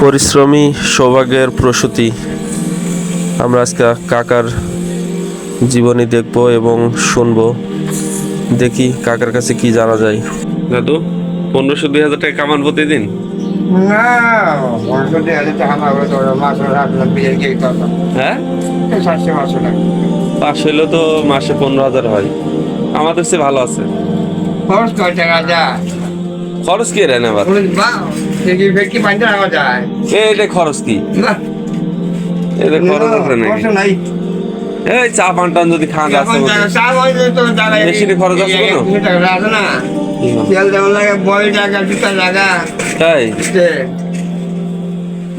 পরিশ্রমী সৌভাগ্যের প্রসূতি। আমরা আজকে কাকার জীবনী দেখব এবং শুনব। দেখি কাকার কাছে কি জানা যায়। দাদু পনেরোশো দুই হাজার টাকা কামান প্রতিদিন? না পনেরোশো হাজার টাকা হ্যাঁ? সাতশো পাঁচশো টাকা। পাঁচ হইলেও তো মাসে পনেরো হাজার হয়। আমাদের চেয়ে ভালো আছে। খরচ কয় টাকা যায়? খরচ কি রেন আবার পাঁচটা যায় এটা খরচ কি না এটা খরচ আছে নাকি খরচ নাই এই চা পান টান যদি খান চা তো বেশি খরচ আছে না তেল লাগে জুতা তাই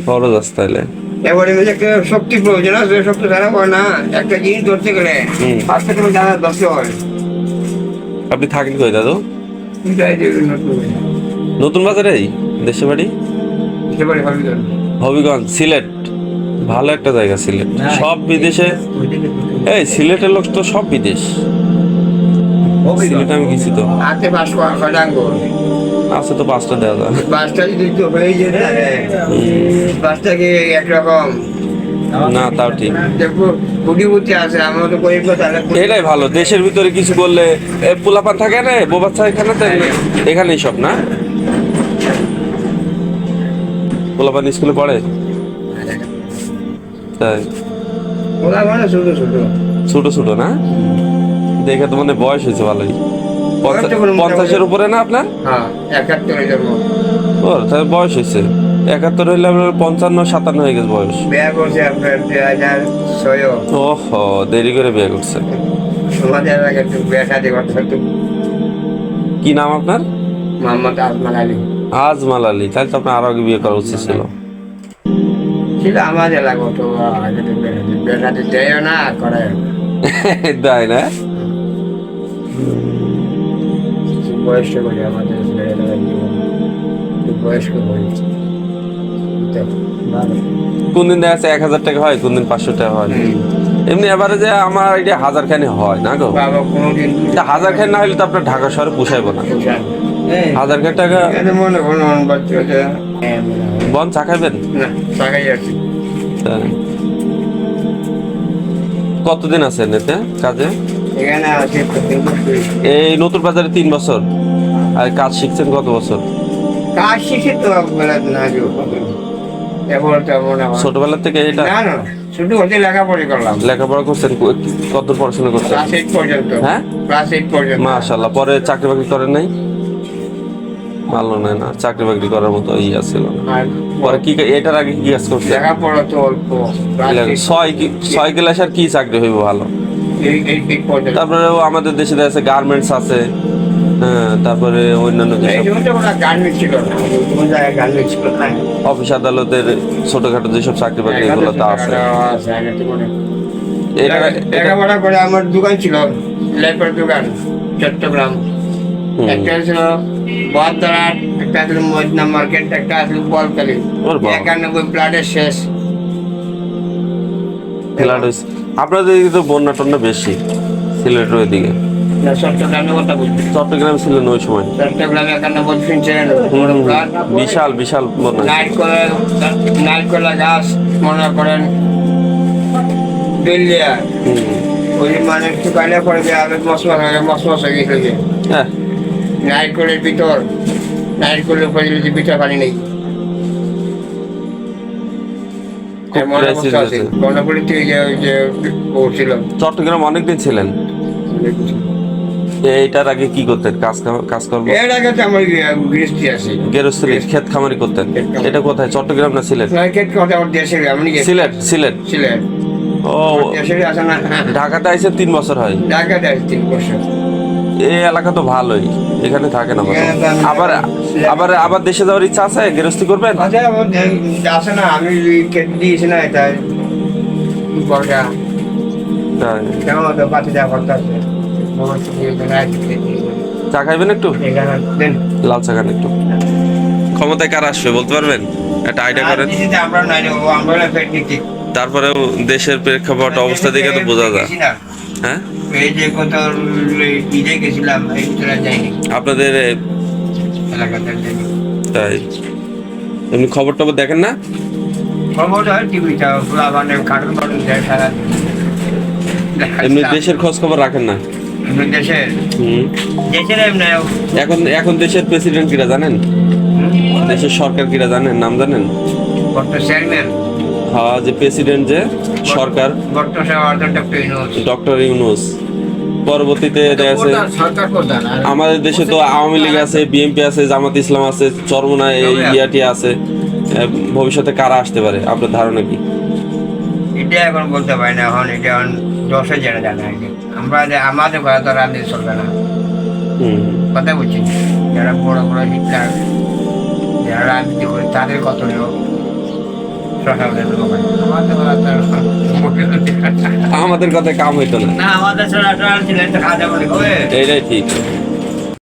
খরচ আছে তাইলে এবারে মিলে একটা শক্তি প্রয়োজন আছে শক্তি ছাড়া হয় না একটা জিনিস ধরতে গেলে হুম। পাঁচ থেকে টাকা হয় আপনি থাকেন কই দাদু নতুন নতুন বাজারেই দেশে বাড়ি হবিগঞ্জ। সিলেট। ভালো একটা জায়গা সিলেট। সব বিদেশে এই সিলেটের লোক তো সব বিদেশ। সিলেট আমি গেছি তো। আছে তো পাঁচটা দেওয়া যায়। বাসটা যদি তো হয়ে যেত বাসটা কি একরকম? না তাও ঠিক। দেখো কুটিপুটি আছে আমরা তো এটাই ভালো দেশের ভিতরে কিছু করলে এ, পোলাপান থাকে না বোবাচ্চা এখানে এখানেই সব না? পোলাপান স্কুলে পড়ে? তাই। মানে ছোট ছোট। ছোট ছোট না? দেখে তো মানে বয়স হয়েছে ভালোই। পঞ্চাশের উপরে না আপনার? হ্যাঁ জন্ম তাহলে বয়স হয়েছে। একাত্তর হইলে আপনার পঞ্চান্ন সাতান্ন হয়ে গেছে বয়স। বিয়া করছে আপনার দুই হাজার ছয় ওহো দেরি করে বিয়ে করছে। কি নাম আপনার? মোহাম্মদ আজমান আলী। আজমাল আলী তাহলে তো আপনার আরও আগে বিয়ে করা উচিত ছিল। ছিল আমার এলাকা তো আগে তো বিয়া শাদি- বিয়া শাদি দেয়ও না করে তাই না? বয়স্ক করি আমাদের এলাকার জীবন খুব বয়স্ক করি কোন দিন দেখা যাচ্ছে এক হাজার টাকা হয় কোন দিন পাঁচশো টাকা হয়। এমনি এবারে যে আমার হাজার খানি হয় না গো? হাজার খানি না হলে তো আপনার ঢাকা শহরে পুষাইবো না। হাজার খানি টাকা? হ্যাঁ, হয়। বন চা খাইবেন? না টাকাই আছে কতদিন আছেন এতে কাজে? এখানে আছে প্রত্যেক এই নতুন বাজারে তিন বছর। আর কাজ শিখছেন কত বছর? কাজ শিখে তো হয় ছোটবেলা থেকে এটা না না শুধু লেখাপড়ি করলাম। লেখাপড়া করছেন কত পড়াশোনা করছেন? ক্লাস এইট পর্যন্ত। হ্যাঁ? ক্লাস এইট পর্যন্ত। মাশাল্লাহ পরে চাকরি বাকরি করেন নাই? ভালো নয় না চাকরি বাকরি করার মতো ইয়া ছিল না। পরে কি এটার আগে কি কাজ লেখাপড়া তো অল্প ছয় কি ছয় ক্লাস আর কি চাকরি হইব ভালো? তারপরেও আমাদের দেশে দেখা গার্মেন্টস আছে হ্যাঁ তারপরে অন্যান্য অফিস আদালতের ছোটখাটো যেসব চাকরি বাকরি এগুলো তো আছে। আছে, লেখাপড়া করে আমার দোকান ছিল লেপের দোকান চট্টগ্রাম। একটা ছিল বহাদ্দার একটা ছিল মদিনা মার্কেট একটা ছিল বলকালি একানব্বই প্লাটের শেষ। ফ্ল্যাট হয়েছে আপনাদের এদিকে তো বন্যা টন্যা বেশি সিলেটের ওইদিকে। চট্টগ্রাম ছিলেন ওই সময়। বিশাল বিশাল নারকলা গাছ মনে করেন দিল্লিয়া ওই মানে একটু কাইলে পরে যে আগে মশলা হয়ে মশলা হয়ে গেছে। হ্যাঁ। নারকলের ভিতর নারকলের উপরে যে পিঠা পানি নেই। চট্টগ্রাম অনেকদিন ছিলেন? আগে কি করতেন? কাজ কাজ এর আগে তো আমার গৃহস্থী আছে। গেরস্তিলি ক্ষেত খামারি করতেন। এটা কোথায়? চট্টগ্রাম না সিলেট? আমার আমি সিলেট সিলেট। ও ঢাকাতে আইসে তিন বছর হয়। তিন বছর। এই এলাকা তো ভালোই এখানে থাকেন আবার এখানে তো আমি- আবার আবার আবার দেশে যাওয়ার ইচ্ছা আছে? গেরস্তি করবেন? আচ্ছা আছে না আমি কেটে দিয়েছি না এটা কেমন তো পাতি যা করতে আছে চা খাইবেন একটু? লাল চা খান একটু। ক্ষমতায় কার আসবে বলতে পারবেন? একটা আইডিয়া করেন। আমরা নাই আমরা না নিচ্ছি। তারপরেও দেশের প্রেক্ষাপট অবস্থা দেখে তো বোঝা যায়। হ্যাঁ? আপনাদের তাই। এমনি খবর টবর দেখেন না? খবর এমনি দেশের খোঁজ খবর রাখেন না? দেশের দেশের এখন এখন দেশের প্রেসিডেন্ট কিরা জানেন? দেশের সরকার কিরা জানেন? নাম জানেন? চেয়ারম্যান যে প্রেসিডেন্ট যে সরকার ডক্টর ইউনুস। পরবর্তীতে আর আমাদের দেশে তো আওয়ামী লীগ আছে বিএনপি আছে জামাত ইসলাম আছে চরমনা এই ইয়াটি আছে। ভবিষ্যতে কারা আসতে পারে? আপনার ধারণা কি? এটা এখন বলতে পারি না এখন এটা এখন দশে জেনে জানে আমরা যে আমাদের ঘরে তো রাজনীতি চলবে না। হুম। কথা বলছি। যারা বড় বড় শিক্ষার যারা রাজনীতি করে তাদের কত লোক? আছে। আমাদের কথায় কাম হইতো না। না আমাদের এইটাই ঠিক।